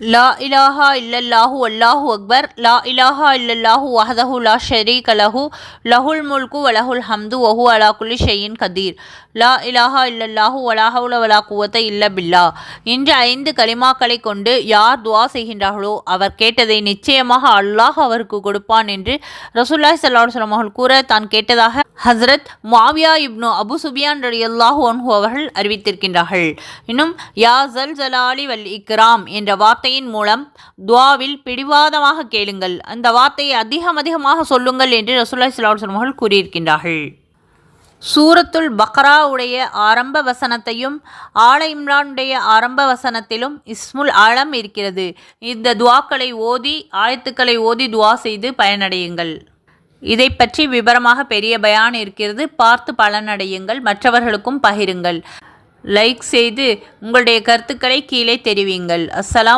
லா இலாஹா இல்லல்லாஹு அல்லாஹு அக்பர். லா இலாஹா இல்லல்லாஹு வஹதஹு லா ஷரீக அலஹு லஹுல் முல்கு வலஹுல் ஹம்து வஹு அலா குலி ஷையின் கதீர். லா இலாஹா இல்லல்லாஹு வலாஹவுல வலா குவத்தை இல்ல பில்லா. இன்று ஐந்து கலிமாக்களை கொண்டு யார் துவா செய்கின்றார்களோ அவர் கேட்டதை நிச்சயமாக அல்லாஹ் அவருக்கு கொடுப்பான் என்று ரசூல்லாய் சல்லாஹ் சொல்லமகள் கூற தான் கேட்டதாக ஹசரத் மாவியா இப்னு அபு சுபியான் ரலி அல்லாஹு அன்ஹு அவர்கள் அறிவித்திருக்கின்றார்கள். இன்னும் யா ஜல் ஜலாலி வல் இக்ராம் என்ற வார்த்தையின் மூலம் துவாவில் பிடிவாதமாக கேளுங்கள். அந்த வார்த்தையை அதிகம் அதிகமாக சொல்லுங்கள் என்று ரசூல்லாய் சல்லாஹ் அவர்கள் கூறியிருக்கின்றார்கள். சூரத்துல் பக்ராவுடைய ஆரம்ப வசனத்தையும் ஆல இம்ரானுடைய ஆரம்ப வசனத்திலும் இஸ்முல் ஆலம் இருக்கிறது. இந்த துவாக்களை ஓதி ஆயத்துக்களை ஓதி துவா செய்து பயனடையுங்கள். இதை பற்றி விவரமாக பெரிய பயான் இருக்கிறது. பார்த்து பலனடையுங்கள் மற்றவர்களுக்கும் பகிருங்கள். லைக் செய்து உங்களுடைய கருத்துக்களை கீழே தெரிவிங்கள். அஸ்ஸலாம்